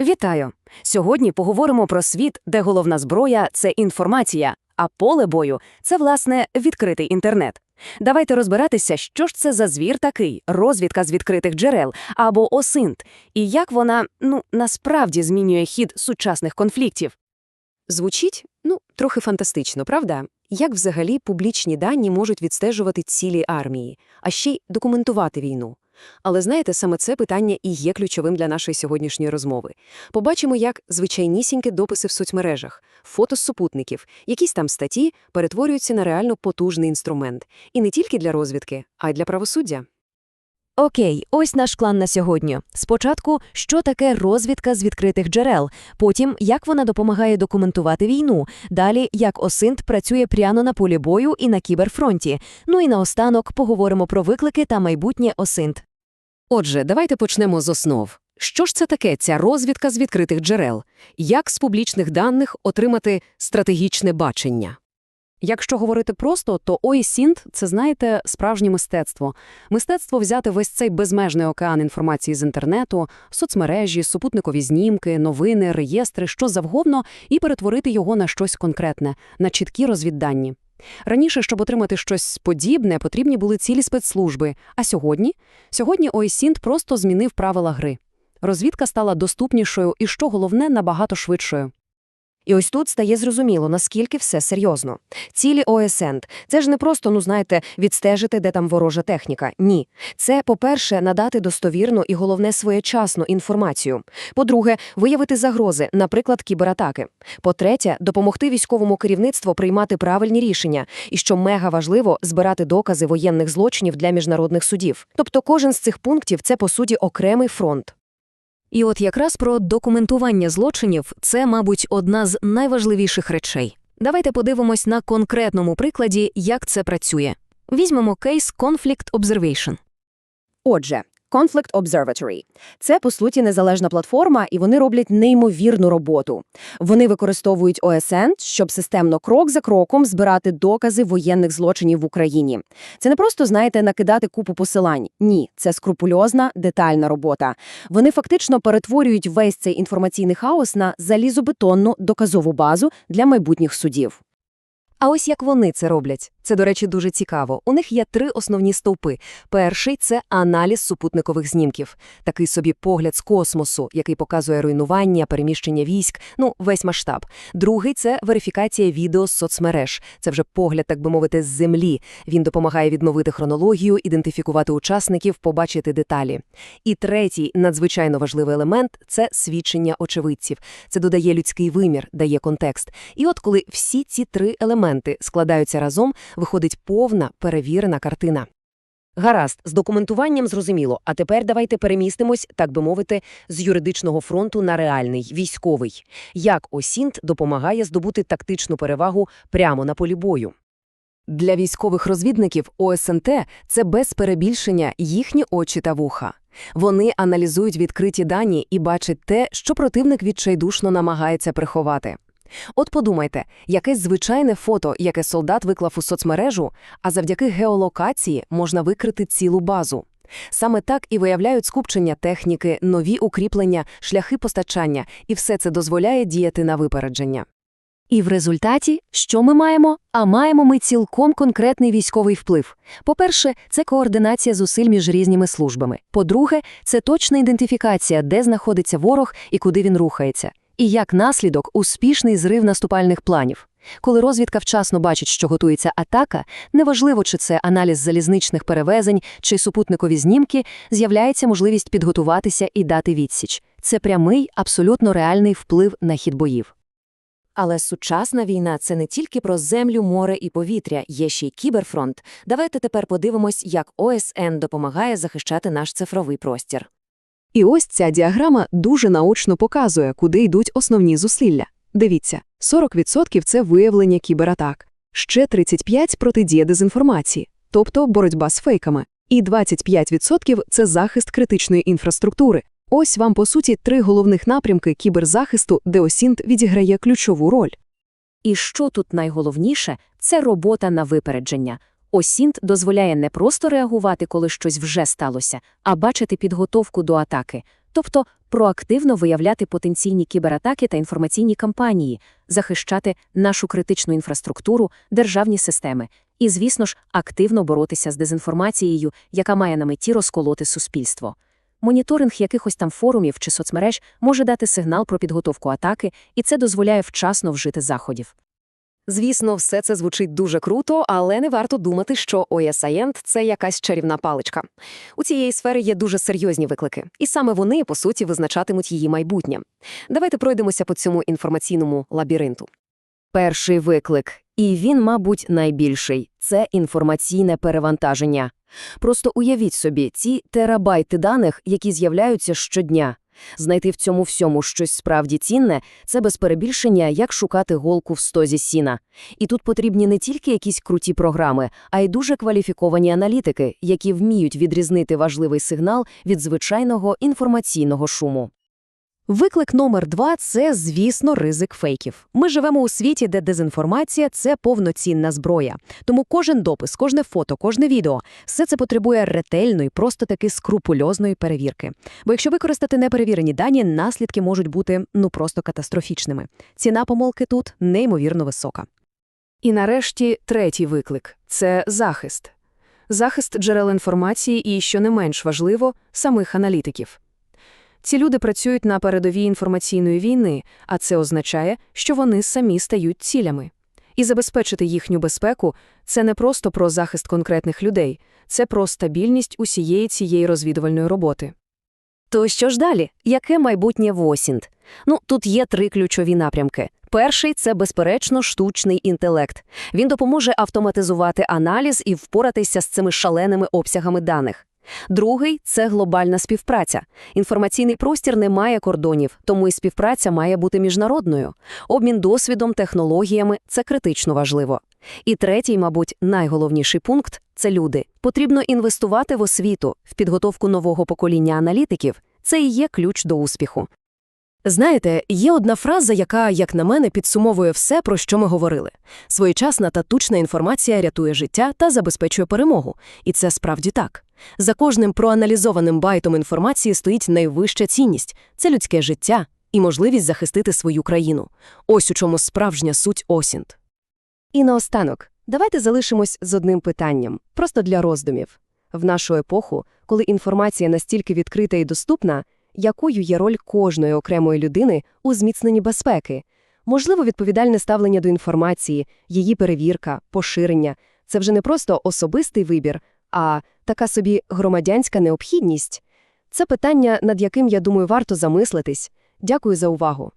Вітаю! Сьогодні поговоримо про світ, де головна зброя це інформація, а поле бою це, власне, відкритий інтернет. Давайте розбиратися, що ж це за звір такий, розвідка з відкритих джерел або ОСИНТ, і як вона, ну, насправді змінює хід сучасних конфліктів. Звучить, ну, трохи фантастично, правда? Як взагалі публічні дані можуть відстежувати цілі армії, а ще й документувати війну? Але знаєте, саме це питання і є ключовим для нашої сьогоднішньої розмови. Побачимо, як звичайнісінькі дописи в соцмережах, фото з супутників, якісь там статті перетворюються на реально потужний інструмент. І не тільки для розвідки, а й для правосуддя. Окей, ось наш план на сьогодні. Спочатку, що таке розвідка з відкритих джерел, потім, як вона допомагає документувати війну, далі, як ОСИНТ працює прямо на полі бою і на кіберфронті. Ну і наостанок поговоримо про виклики та майбутнє ОСИНТ. Отже, давайте почнемо з основ. Що ж це таке ця розвідка з відкритих джерел? Як з публічних даних отримати стратегічне бачення? Якщо говорити просто, то OSINT – це, знаєте, справжнє мистецтво. Мистецтво взяти весь цей безмежний океан інформації з інтернету, соцмережі, супутникові знімки, новини, реєстри, що завгодно, і перетворити його на щось конкретне, на чіткі розвіддані. Раніше, щоб отримати щось подібне, потрібні були цілі спецслужби. А сьогодні? Сьогодні OSINT просто змінив правила гри. Розвідка стала доступнішою і, що головне, набагато швидшою. І ось тут стає зрозуміло, наскільки все серйозно. Цілі ОСНТ – це ж не просто, ну знаєте, відстежити, де там ворожа техніка. Ні. Це, по-перше, надати достовірну і, головне, своєчасну інформацію. По-друге, виявити загрози, наприклад, кібератаки. По-третє, допомогти військовому керівництву приймати правильні рішення. І, що мега важливо, збирати докази воєнних злочинів для міжнародних судів. Тобто кожен з цих пунктів – це, по суті, окремий фронт. І от якраз про документування злочинів це, мабуть, одна з найважливіших речей. Давайте подивимось на конкретному прикладі, як це працює. Візьмемо кейс Conflict Observation. Отже, Conflict Observatory – це, по суті, незалежна платформа, і вони роблять неймовірну роботу. Вони використовують ОСН, щоб системно крок за кроком збирати докази воєнних злочинів в Україні. Це не просто, знаєте, накидати купу посилань. Ні, це скрупульозна, детальна робота. Вони фактично перетворюють весь цей інформаційний хаос на залізобетонну доказову базу для майбутніх судів. А ось як вони це роблять. Це, до речі, дуже цікаво. У них є три основні стовпи. Перший це аналіз супутникових знімків, такий собі погляд з космосу, який показує руйнування, переміщення військ, ну весь масштаб. Другий це верифікація відео з соцмереж. Це вже погляд, так би мовити, з землі. Він допомагає відновити хронологію, ідентифікувати учасників, побачити деталі. І третій надзвичайно важливий елемент це свідчення очевидців. Це додає людський вимір, дає контекст. І от коли всі ці три елементи складаються разом, виходить повна перевірена картина. Гаразд, з документуванням зрозуміло, а тепер давайте перемістимось, так би мовити, з юридичного фронту на реальний, військовий. Як ОСІНТ допомагає здобути тактичну перевагу прямо на полі бою? Для військових розвідників ОСНТ – це без перебільшення їхні очі та вуха. Вони аналізують відкриті дані і бачать те, що противник відчайдушно намагається приховати. От подумайте, якесь звичайне фото, яке солдат виклав у соцмережу, а завдяки геолокації можна викрити цілу базу. Саме так і виявляють скупчення техніки, нові укріплення, шляхи постачання, і все це дозволяє діяти на випередження. І в результаті, що ми маємо? А маємо ми цілком конкретний військовий вплив. По-перше, це координація зусиль між різними службами. По-друге, це точна ідентифікація, де знаходиться ворог і куди він рухається. І як наслідок успішний зрив наступальних планів. Коли розвідка вчасно бачить, що готується атака, неважливо, чи це аналіз залізничних перевезень, чи супутникові знімки, з'являється можливість підготуватися і дати відсіч. Це прямий, абсолютно реальний вплив на хід боїв. Але сучасна війна – це не тільки про землю, море і повітря, є ще й кіберфронт. Давайте тепер подивимось, як ОСН допомагає захищати наш цифровий простір. І ось ця діаграма дуже наочно показує, куди йдуть основні зусилля. Дивіться, 40% – це виявлення кібератак, ще 35% – протидія дезінформації, тобто боротьба з фейками, і 25% – це захист критичної інфраструктури. Ось вам, по суті, три головних напрямки кіберзахисту, де ОСІНТ відіграє ключову роль. І що тут найголовніше – це робота на випередження. ОСІНТ дозволяє не просто реагувати, коли щось вже сталося, а бачити підготовку до атаки, тобто проактивно виявляти потенційні кібератаки та інформаційні кампанії, захищати нашу критичну інфраструктуру, державні системи і, звісно ж, активно боротися з дезінформацією, яка має на меті розколоти суспільство. Моніторинг якихось там форумів чи соцмереж може дати сигнал про підготовку атаки, і це дозволяє вчасно вжити заходів. Звісно, все це звучить дуже круто, але не варто думати, що OSINT – це якась чарівна паличка. У цієї сфери є дуже серйозні виклики, і саме вони, по суті, визначатимуть її майбутнє. Давайте пройдемося по цьому інформаційному лабіринту. Перший виклик, і він, мабуть, найбільший – це інформаційне перевантаження. Просто уявіть собі ці терабайти даних, які з'являються щодня. Знайти в цьому всьому щось справді цінне – це без перебільшення, як шукати голку в стозі сіна. І тут потрібні не тільки якісь круті програми, а й дуже кваліфіковані аналітики, які вміють відрізнити важливий сигнал від звичайного інформаційного шуму. Виклик номер два – це, звісно, ризик фейків. Ми живемо у світі, де дезінформація – це повноцінна зброя. Тому кожен допис, кожне фото, кожне відео – все це потребує ретельної, просто таки скрупульозної перевірки. Бо якщо використати неперевірені дані, наслідки можуть бути, ну, просто катастрофічними. Ціна помилки тут неймовірно висока. І нарешті третій виклик – це захист. Захист джерел інформації і, що не менш важливо, самих аналітиків. Ці люди працюють на передовій інформаційної війни, а це означає, що вони самі стають цілями. І забезпечити їхню безпеку – це не просто про захист конкретних людей, це про стабільність усієї цієї розвідувальної роботи. То що ж далі? Яке майбутнє в Осінт? Ну, тут є три ключові напрямки. Перший – це, безперечно, штучний інтелект. Він допоможе автоматизувати аналіз і впоратися з цими шаленими обсягами даних. Другий – це глобальна співпраця. Інформаційний простір не має кордонів, тому і співпраця має бути міжнародною. Обмін досвідом, технологіями – це критично важливо. І третій, мабуть, найголовніший пункт – це люди. Потрібно інвестувати в освіту, в підготовку нового покоління аналітиків. Це і є ключ до успіху. Знаєте, є одна фраза, яка, як на мене, підсумовує все, про що ми говорили. Своєчасна та точна інформація рятує життя та забезпечує перемогу. І це справді так. За кожним проаналізованим байтом інформації стоїть найвища цінність – це людське життя і можливість захистити свою країну. Ось у чому справжня суть Осінт. І наостанок, давайте залишимось з одним питанням, просто для роздумів. В нашу епоху, коли інформація настільки відкрита і доступна, якою є роль кожної окремої людини у зміцненні безпеки? Можливо, відповідальне ставлення до інформації, її перевірка, поширення – це вже не просто особистий вибір, а така собі громадянська необхідність? Це питання, над яким, я думаю, варто замислитись. Дякую за увагу.